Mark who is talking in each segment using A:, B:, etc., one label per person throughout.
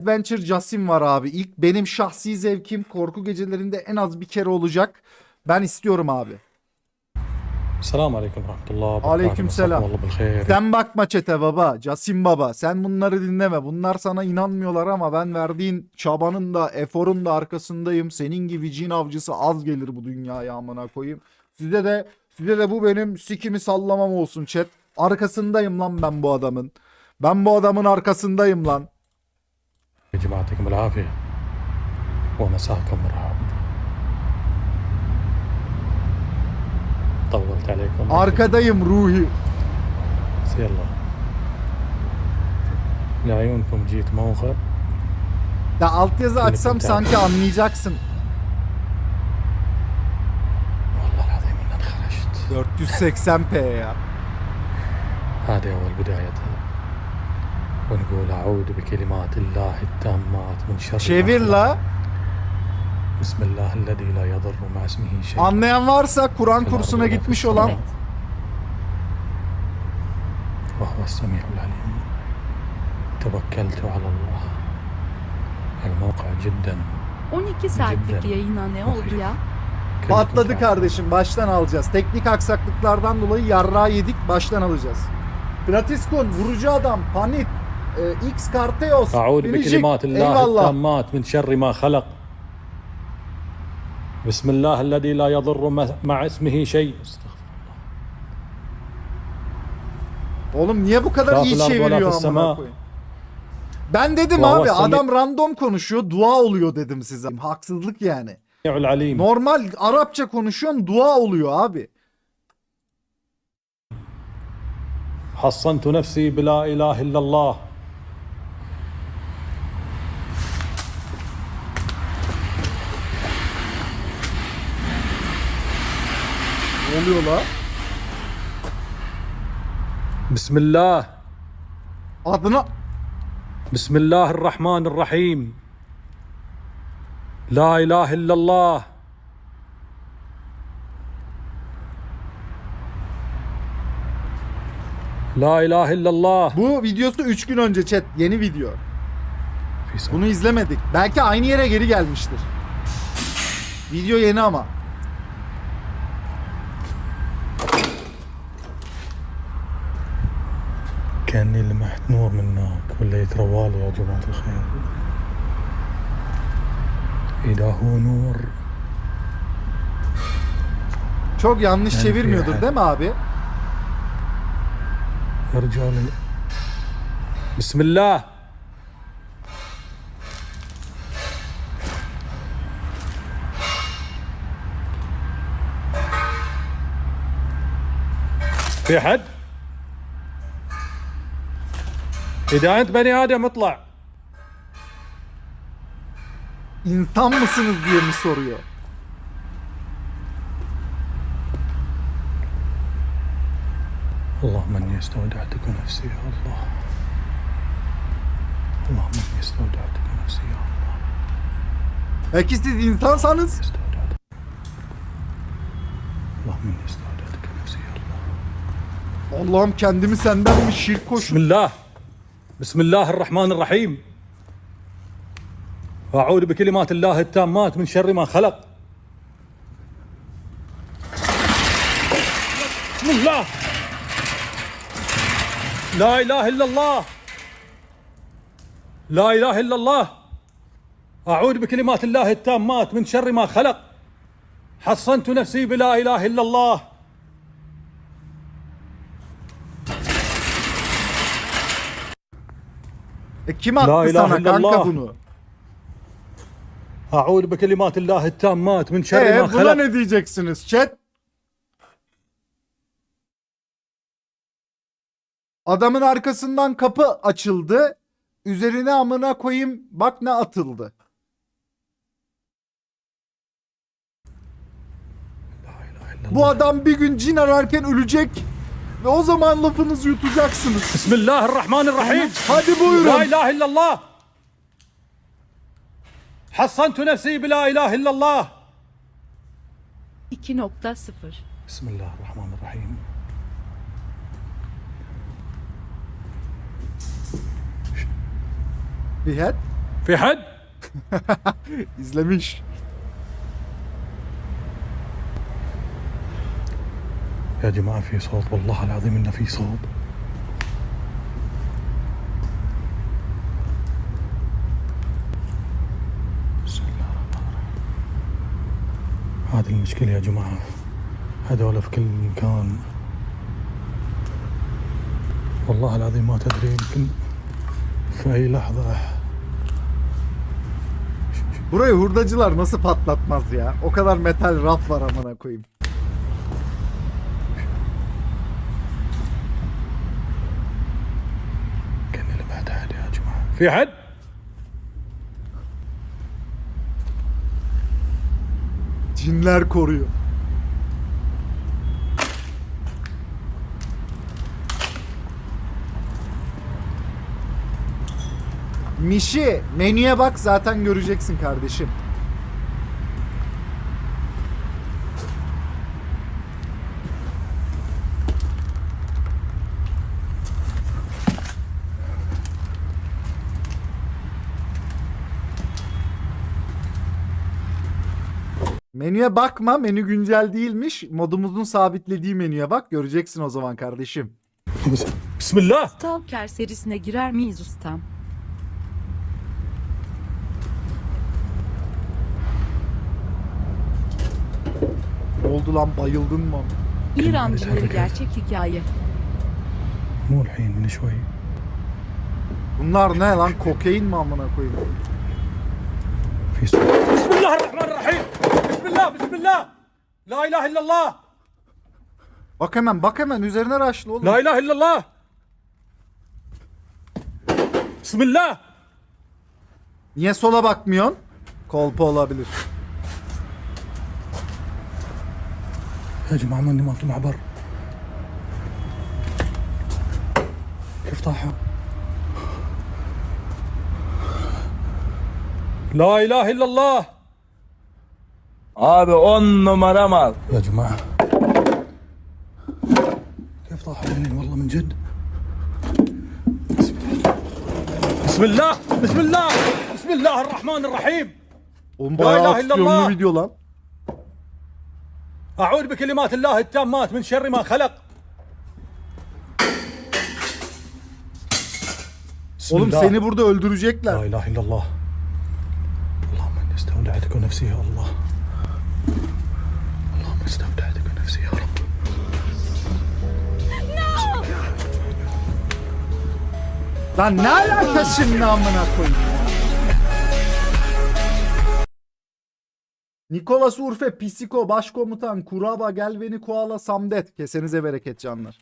A: Adventure Justin var abi. İlk benim şahsi zevkim korku gecelerinde en az bir kere olacak. Ben istiyorum abi. Selamun
B: aleyküm
A: rahmetullah.
B: Aleyküm selam.
A: Sen bakma çete baba. Casim baba. Sen bunları dinleme. Bunlar sana inanmıyorlar ama ben verdiğin çabanın da eforun da arkasındayım. Senin gibi cin avcısı az gelir bu dünyaya amına koyayım. Size de size de bu benim sikimi sallamam olsun chat. Arkasındayım lan ben bu adamın. Ben bu adamın arkasındayım lan.
B: يا جماعة يعطيكم العافية ومساكم مرحب طولت عليكم
A: Arkadayım Ruhi.
B: بس يلا لعيونكم جيت موقع
A: Ya altyazı açsam
B: Klipim
A: sanki anlayacaksın.
B: والله العظيم إن انخرجت
A: 480p ya.
B: هذه أول بدايتها ونقول أعوذ بكلمات الله التامات من شر ما
A: Çevir
B: خلق.
A: la.
B: بسم الله الذي لا يضر مع اسمه شيء
A: Anlayan varsa Kur'an
B: في
A: kursuna
B: الأرض ولا في
A: gitmiş olan
B: السماء. وهو السميع العليم توكلت على الله الموقع جدا
C: 12 saatlik
B: Cidden.
C: yayına ne oldu ya?
B: كلكم
A: patladı
B: تعرفون.
A: kardeşim. Baştan alacağız. Teknik aksaklıklardan dolayı yarrağı yedik. Baştan alacağız. Gratiskon, vurucu adam, Panit, e, X Karteos,
B: أعوذ
A: Biricik.
B: بكلمات الله
A: Eyvallah.
B: التامات من شر ما خلق بسم الله الذي لا يضر م- مع اسمه شيء استغفر
A: Oğlum niye bu kadar
B: Rafil
A: iyi
B: ardı
A: çeviriyor
B: ve lafı
A: amına
B: sema.
A: koyayım? Ben dedim
B: Ve
A: abi
B: huve
A: adam random konuşuyor dua oluyor dedim size. Haksızlık yani.
B: العليم
A: Normal Arapça konuşuyorsun dua oluyor abi.
B: حصنت نفسي بلا اله الا الله
A: Ne oluyor la?
B: Bismillah.
A: Adına.
B: Bismillahirrahmanirrahim. La ilahe illallah. La ilahe illallah.
A: Bu videosu 3 gün önce chat. Yeni video. Bunu izlemedik. Belki aynı yere geri gelmiştir. Video yeni ama.
B: نور من هناك ولا يتروالي يا جماعه الخير اذا هو نور
A: Çok yanlış
B: Yani
A: çevirmiyordur
B: yani.
A: değil mi abi?
B: يا رجال بسم الله في حد اذا انت بني ادم اطلع
A: İnsan mısınız diye mi soruyor?
B: اللهم اني استودعتك نفسي يا الله اللهم اني استودعتك نفسي يا الله
A: Belki siz insansanız
B: استودعتك اللهم اني استودعتك نفسي يا الله
A: Allah'ım kendimi senden mi şirk
B: بسم
A: koşun?
B: الله بسم الله الرحمن الرحيم. أعوذ بكلمات الله التامات من شر ما خلق. بسم الله. لا إله إلا الله. لا إله إلا الله. أعوذ بكلمات الله التامات من شر ما خلق. حصنت نفسي بلا إله إلا الله.
A: E kim attı
B: La ilahe
A: sana kanka
B: illallah.
A: bunu?
B: أعوذ بكلمات الله التامات من شر
A: E
B: ما
A: buna
B: خلق
A: ne diyeceksiniz chat? Adamın arkasından kapı açıldı. Üzerine amına koyayım bak ne atıldı. Bu adam bir gün cin ararken ölecek. Ve o zaman lafınızı yutacaksınız.
B: Bismillahirrahmanirrahim.
A: Hadi buyurun.
B: La ilahe illallah. Hassantu nefsi bila ilahe illallah.
C: 2.0
A: Bismillahirrahmanirrahim.
B: Fihat? Fihat?
A: İzlemiş.
B: يا جماعة في صوت والله العظيم إنه في صوت بسم الله الرحمن الرحيم هذه المشكلة يا جماعة هذول في كل مكان والله العظيم ما تدري يمكن في أي لحظة
A: Burayı hurdacılar nasıl patlatmaz ya? O kadar metal raf var amına koyayım.
B: في حد؟
A: Cinler koruyor. Mişi menüye bak zaten göreceksin kardeşim. Menüye bakma. Menü güncel değilmiş. Modumuzun sabitlediği menüye bak. Göreceksin o zaman kardeşim.
B: بس- بسم الله
C: Stalker serisine girer miyiz ustam?
A: Ne oldu lan bayıldın mı?
C: İran
B: Kesinlikle
C: bunları
B: şarkı.
C: gerçek hikaye.
B: مو الحين من شوي
A: Bunlar ne lan? Kokain mi amına koyayım?
B: في صوت بسم الله الرحمن الرحيم بسم الله بسم الله لا اله الا الله
A: Bak hemen bak hemen üzerine raşlı oğlum.
B: لا اله الا الله بسم الله
A: Niye sola bakmıyorsun? Kolpa olabilir.
B: يا جماعه ماني ما في معبر كيف طاحوا لا اله الا الله
D: Abi on numara mal.
B: يا جماعة كيف طاحوا هنا والله من جد بسم الله بسم الله بسم الله الرحمن الرحيم
A: Oğlum
B: La
A: bayağı
B: ilahe
A: aksiyonlu
B: illallah.
A: video lan.
B: أعوذ بكلمات الله التامات من شر ما خلق بسم
A: Oğlum
B: الله.
A: seni burada öldürecekler.
B: لا إله إلا الله اللهم إني استودعتك نفسي يا الله
A: Lan ne alakası şimdi amına koyayım ya? Nikolas Urfe, Pisiko, Başkomutan, Kuraba, Gelveni, Koala, Samdet. Kesenize bereket canlar.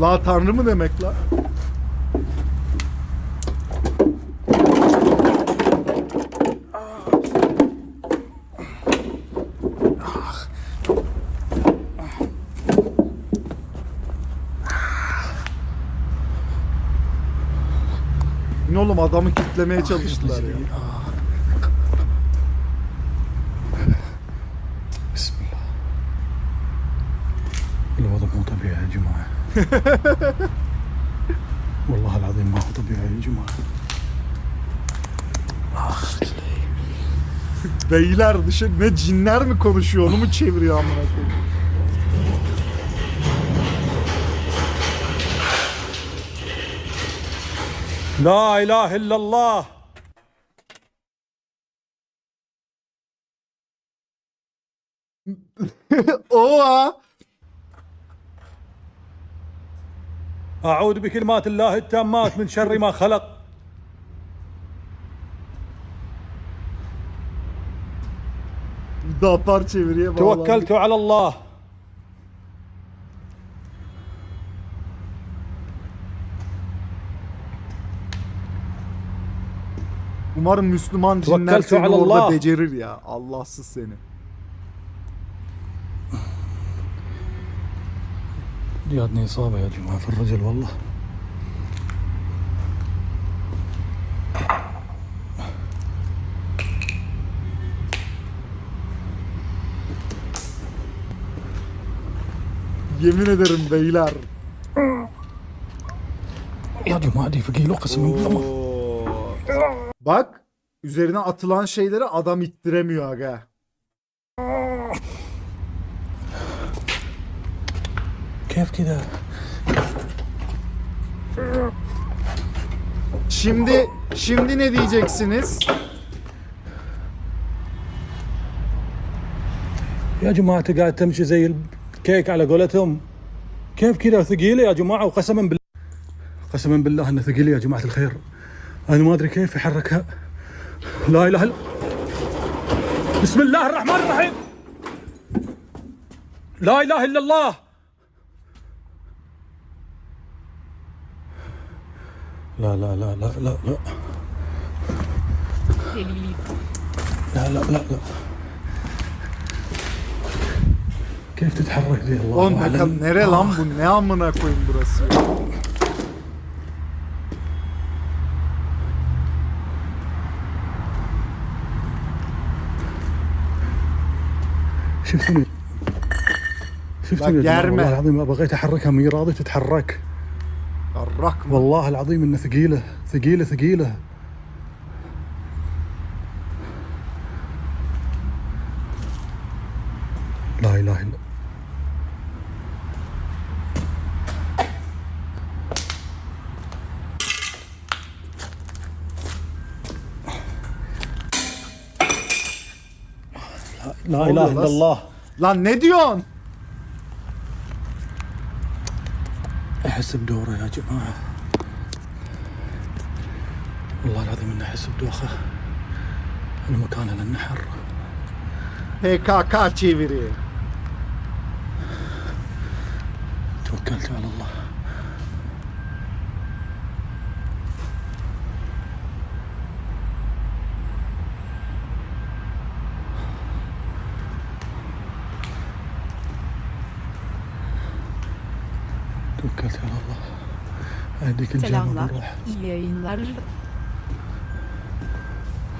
A: La tanrı mı demek la? Ne oğlum adamı kitlemeye çalıştılar ya.
B: Vallahi lazım mahvoldu bir ay cuma. Ah.
A: Beyler dışı ne cinler mi konuşuyor onu mu çeviriyor amına koyayım?
B: La ilahe illallah.
A: Oha.
B: أعوذ بكلمات الله التامات من شر ما خلق
A: Dapar çeviriye bağlandı.
B: توكلت على الله
A: Umarım Müslüman cinler
B: Tevekkeltu
A: seni orada
B: alallah.
A: becerir ya. Allahsız seni.
B: دي عندنا إصابة يا جماعة في الرجل والله
A: Yemin ederim beyler.
B: Ya diyorum hadi fikirli kasımın
A: ama. Bak üzerine atılan şeyleri adam ittiremiyor aga.
B: كيف كذا
A: Şimdi şimdi ne diyeceksiniz?
B: يا جماعة أنت قاعد تمشي زي الكيك على قولتهم. كيف كذا ثقيله يا جماعة وقسما بالله. قسما بالله انها ثقيله يا جماعة الخير. أنا ما أدري كيف يحركها لا إله إلا بسم الله الرحمن الرحيم. لا إله إلا الله. لا لا لا لا لا لا. لا لا لا لا كيف تتحرك ذي الله
A: Oğlum bakalım nere lan bu? Ne amına koyayım burası? ya?
B: شفتني شفتني يا جماعة،. والله العظيم بغيت أحركها مي راضي تتحرك
A: الركبه
B: والله العظيم انها ثقيلة ثقيلة ثقيلة. لا إله إلا لا إله
A: إلا
B: الله.
A: لا نديون.
B: أحس بدوره يا جماعة. والله العظيم إني أحس بدوخة. المكان للنحر.
A: PKK çeviri.
B: توكلت على الله. توكلت على الله.
C: Selamlar.
B: راح
C: İyi yayınlar.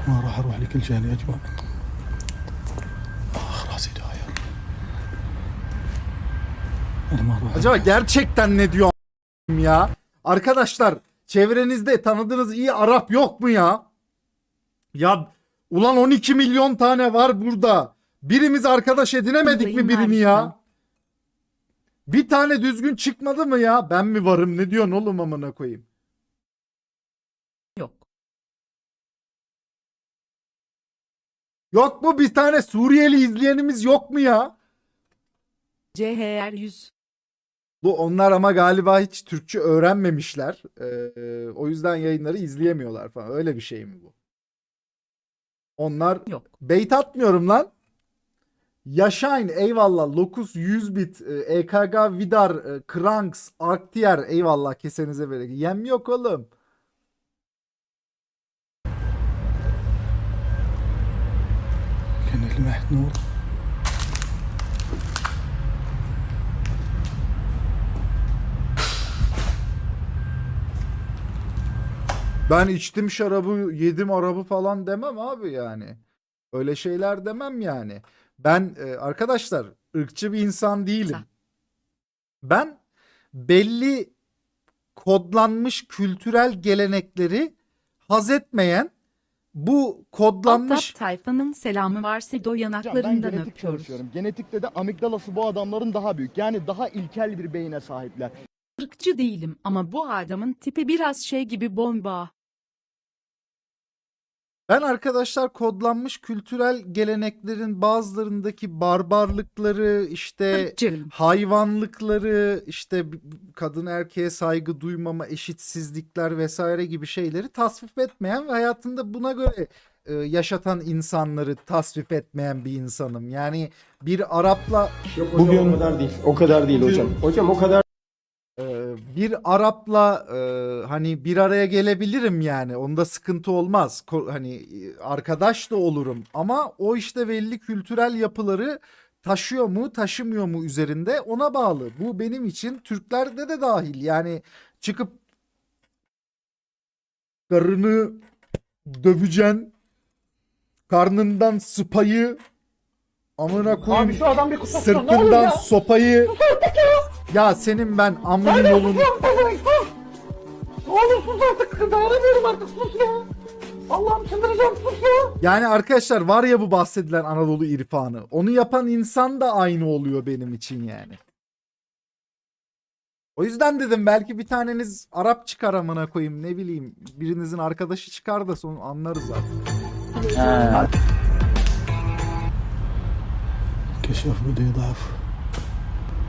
B: ما راح أروح لكل جهة يا جماعة آخ راسي داير أنا ما أروح
A: Acaba gerçekten ne diyor a**im ya? Arkadaşlar çevrenizde tanıdığınız iyi Arap yok mu ya? Ya ulan 12 milyon tane var burada. Birimiz arkadaş edinemedik mi birini ya? Bir tane düzgün çıkmadı mı ya? Ben mi varım? Ne diyorsun oğlum amına koyayım?
C: Yok.
A: Yok mu bir tane Suriyeli izleyenimiz yok mu ya?
C: CHR 100.
A: Bu onlar ama galiba hiç Türkçe öğrenmemişler. Ee, o yüzden yayınları izleyemiyorlar falan. Öyle bir şey mi bu? Onlar
C: Yok.
A: bait atmıyorum lan. Yaşayn eyvallah. Locus 100 bit. EKG Vidar. E, Kranks. Arktier eyvallah. Kesenize bereket. Yem yok oğlum.
B: Kenil Mehnur.
A: Ben içtim şarabı, yedim arabı falan demem abi yani. Öyle şeyler demem yani. Ben e, arkadaşlar ırkçı bir insan değilim. Ben belli kodlanmış kültürel gelenekleri haz etmeyen bu kodlanmış
C: Alttap tayfanın selamı var Sedo
D: Hocam ben
C: yanaklarından
D: genetik
C: öpüyoruz.
D: çalışıyorum. Genetikte de amigdalası bu adamların daha büyük. Yani daha ilkel bir beyine sahipler.
C: Irkçı değilim ama bu adamın tipi biraz şey gibi bomba.
A: Ben arkadaşlar kodlanmış kültürel geleneklerin bazılarındaki barbarlıkları işte hayvanlıkları işte kadın erkeğe saygı duymama eşitsizlikler vesaire gibi şeyleri tasvip etmeyen ve hayatında buna göre e, yaşatan insanları tasvip etmeyen bir insanım. Yani bir Arapla
E: Yok hocam o kadar değil. O kadar değil hocam. Hocam o kadar
A: e, bir Arapla e, hani bir araya gelebilirim yani. Onda sıkıntı olmaz. Ko- hani e, arkadaş da olurum ama o işte belli kültürel yapıları taşıyor mu, taşımıyor mu üzerinde ona bağlı. Bu benim için Türklerde de dahil. Yani çıkıp karını döveceksin. Karnından sıpayı amına koyayım.
E: Abi şu adam bir kusura ne olur
A: Sırtından
E: ya?
A: sopayı ya senin ben amının Hayır, yolun...
B: Sus, sus, sus. Ne artık. Dayanamıyorum artık sus ya. Allah'ım çıldıracağım sus ya.
A: Yani arkadaşlar var ya bu bahsedilen Anadolu irfanı. Onu yapan insan da aynı oluyor benim için yani. O yüzden dedim belki bir taneniz Arap çıkar amına koyayım ne bileyim. Birinizin arkadaşı çıkar da sonra anlarız artık.
B: Keşaf mı diye laf.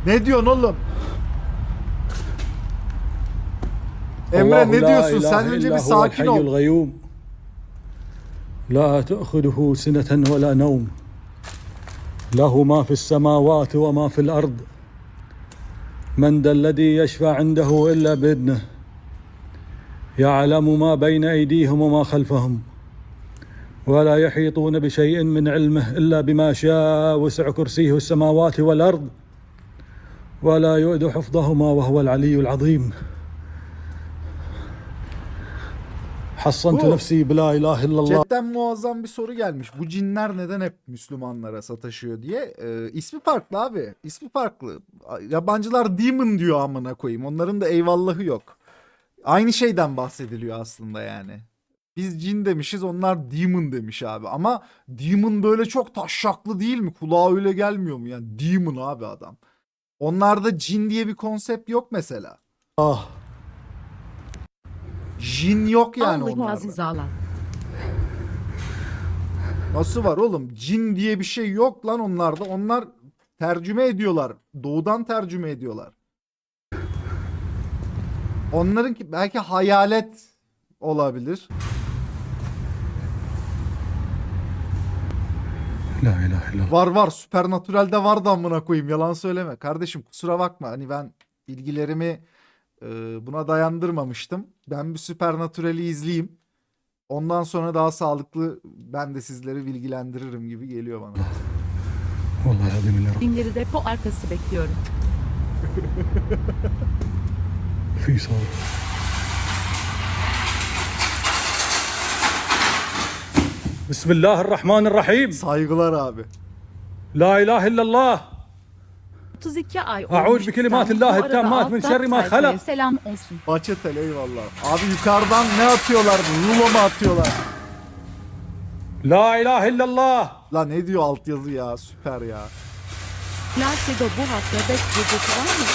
A: Ne diyorsun oğlum? Emre ne diyorsun? Sen önce bir sakin ol.
B: لا تأخذه سنة ولا نوم له ما في السماوات وما في الأرض من ذا الذي يشفع عنده إلا بإذنه يعلم ما بين أيديهم وما خلفهم ولا يحيطون بشيء من علمه إلا بما شاء وسع كرسيه السماوات والأرض ولا يؤد حفظهما وهو العلي العظيم حصنت
A: Bu-
B: نفسي بلا إله إلا الله
A: Chatten muazzam bir soru gelmiş. Bu cinler neden hep Müslümanlara sataşıyor diye. Ee, ismi farklı abi. İsmi farklı. Yabancılar demon diyor amına koyayım. Onların da eyvallahı yok. Aynı şeyden bahsediliyor aslında yani. Biz cin demişiz onlar demon demiş abi. Ama demon böyle çok taşşaklı değil mi? Kulağa öyle gelmiyor mu? Yani demon abi adam. Onlarda cin diye bir konsept yok mesela. Jin yok yani
C: Allahu
A: onlarda.
C: aziz Allah.
A: Nasıl var oğlum? Cin diye bir şey yok lan onlarda. Onlar tercüme ediyorlar. Doğudan tercüme ediyorlar. Onların ki belki hayalet olabilir.
B: La ilahe illallah.
A: Var var Supernatural'de vardı amına koyayım yalan söyleme. Kardeşim kusura bakma hani ben ilgilerimi e, buna dayandırmamıştım. Ben bir Supernatural'i izleyeyim. Ondan sonra daha sağlıklı ben de sizleri bilgilendiririm gibi geliyor bana.
B: Vallahi adını la
C: Dinleri depo arkası bekliyorum.
B: Fisa. Bismillahirrahmanirrahim.
A: Saygılar abi.
B: La ilahe illallah.
C: 32 ay
B: A'ud bi kelimatillahi temmat min şerri ma halak.
C: Selam olsun.
A: Paçetel eyvallah. Abi yukarıdan ne atıyorlar? Rulo mu atıyorlar?
B: La ilahe illallah.
A: La ne diyor altyazı ya süper ya.
C: Placido bu hafta bet gecesi var mı?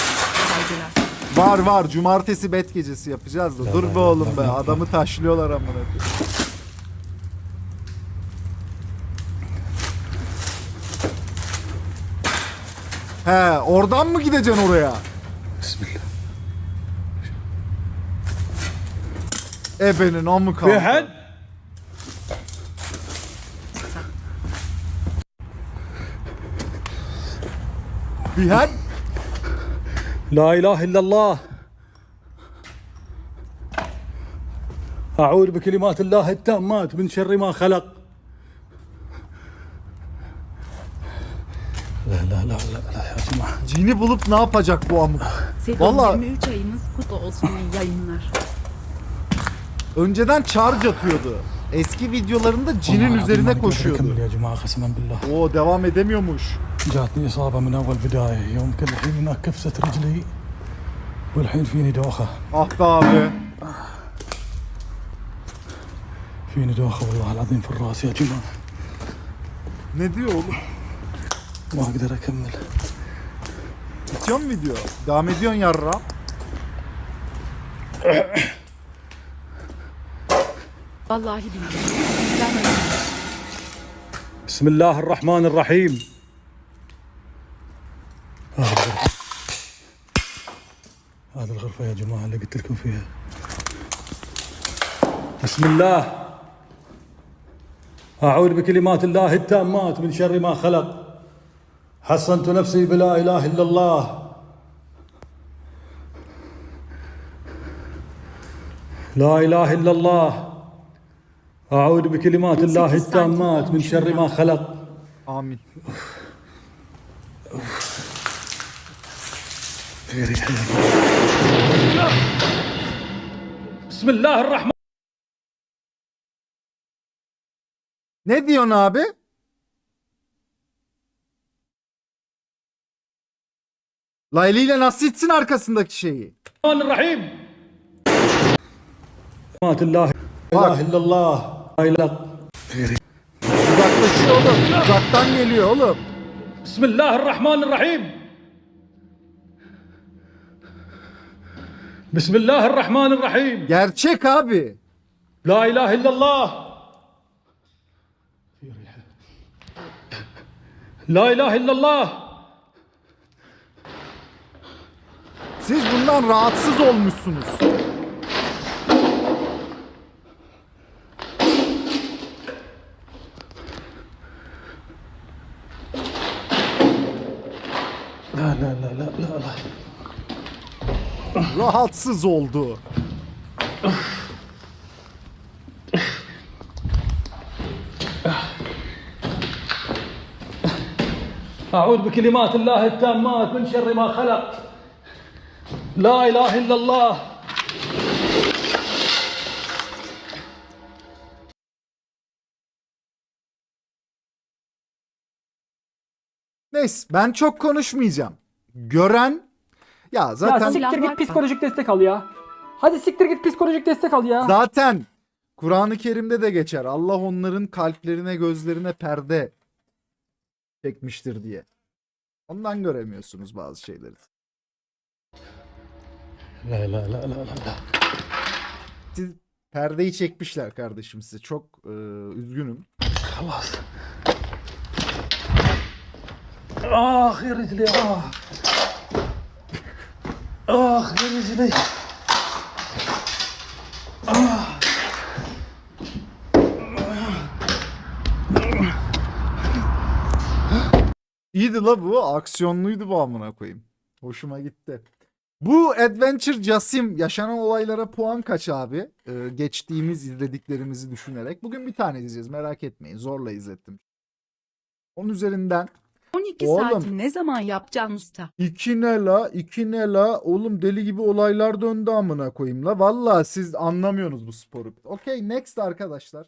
C: Saygılar.
A: Var var cumartesi bet gecesi yapacağız da. Dur be oğlum be adamı taşlıyorlar amına koyayım. He, oradan mı gideceksin oraya?
B: بسم الله
A: Ebenin amı
B: في
A: kaldı.
B: حد
A: Bihen?
B: لا إله إلا الله أعوذ بكلمات الله التامات من شر ما خلق
A: Cini bulup ne yapacak bu amık?
C: Sedon
A: Vallahi-
C: 23 ayınız kutlu olsun iyi yayınlar.
A: Önceden charge atıyordu. Eski videolarında cinin
B: والله
A: üzerine
B: العظيم ما أقدر
A: koşuyordu.
B: أكمل يا جماعة قسما بالله
A: Oo devam edemiyormuş.
B: جاتني إصابة من أول بداية يوم كل الحين هناك كفست رجلي والحين فيني دوخة
A: Ah be abi.
B: فيني دوخة والله العظيم في الراس يا جماعة
A: Ne diyor oğlum?
B: ما أقدر أكمل
A: Bitiyor mu video? Devam ediyorsun yarra.
C: Vallahi bilmiyorum.
B: بسم الله الرحمن الرحيم هذا الغرفة هذه الغرفة يا جماعة اللي قلت لكم فيها بسم الله أعوذ بكلمات الله التامات من شر ما خلق حصنت نفسي بلا إله إلا الله. لا إله إلا الله. أعوذ بكلمات الله التامات من شر ما خلق. ريحة بسم الله الرحمن
A: Ne diyorsun abi? Layli ile nasıl itsin arkasındaki şeyi?
B: Rahim. Allah. Bak. illallah. Ayla.
A: Uzaklaşıyor oğlum. Uzaktan geliyor oğlum.
B: Bismillahirrahmanirrahim. Bismillahirrahmanirrahim.
A: Gerçek abi.
B: La ilahe illallah. La ilahe illallah.
A: Siz bundan rahatsız olmuşsunuz.
B: لا لا لا لا لا, لا.
A: Rahatsız oldu.
B: أعوذ بكلمات الله التامات من شر ما خلق La ilahe illallah.
A: Neyse ben çok konuşmayacağım. Gören ya zaten Ya
F: siktir git psikolojik destek al ya. Hadi siktir git psikolojik destek al ya.
A: zaten Kur'an-ı Kerim'de de geçer. Allah onların kalplerine gözlerine perde çekmiştir diye. Ondan göremiyorsunuz bazı şeyleri.
B: La la la la la.
A: Siz perdeyi çekmişler kardeşim size. Çok e, üzgünüm.
B: Kalas. Ah yerizli ah. Ah yerizli. Ah.
A: İyiydi la bu. Aksiyonluydu bu amına koyayım. Hoşuma gitti. Bu Adventure Jasim yaşanan olaylara puan kaç abi? Ee, geçtiğimiz izlediklerimizi düşünerek. Bugün bir tane izleyeceğiz merak etmeyin. Zorla izlettim. Onun üzerinden
C: 12
A: Oğlum.
C: saati ne zaman yapacaksın usta?
A: iki ne la iki ne la oğlum deli gibi olaylar döndü amına koyayım la. Vallahi siz anlamıyorsunuz bu sporu. Okey next arkadaşlar.